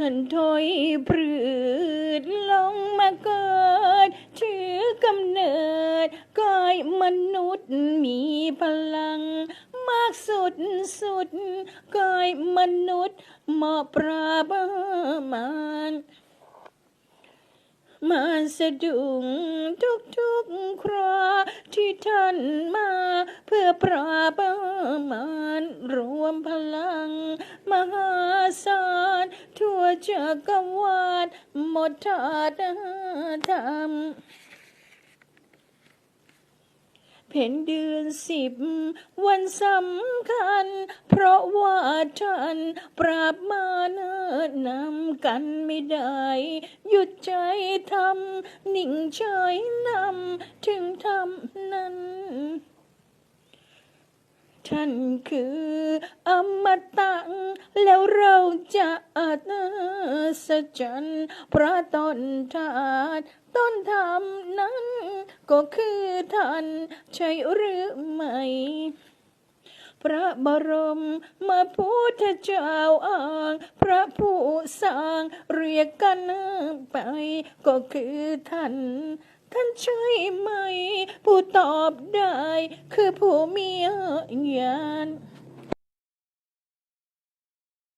ท่านถอยปรืดลงมาเกิดชื่อกำเนิดกายมนุษย์มีพลัง มากสุดสุดกายมนุษย์เหมาะปราบมารมาสะดุ้งทุกทุกคราที่ท่านมาเพื่อปราบมารรวมพลังมหา จักรวาลหมดธาตุธรรมเพ็ญเดือนสิบวันสำคัญ เพราะว่าท่านปราบมารนำกันไม่ได้ หยุดใจทำนิ่งเฉยนำถึงทำนั้น ท่านคืออมตะ แล้วเราจะอัศจรรย์พระต้นทานต้นธรรมนั้น ก็คือท่านใช่หรือไม่พระบรมมาพุทธเจ้าอ้างพระผู้สร้างเรียกกันไปก็คือท่านท่านใช่ไหม ผู้ตอบได้คือผู้มีญาณ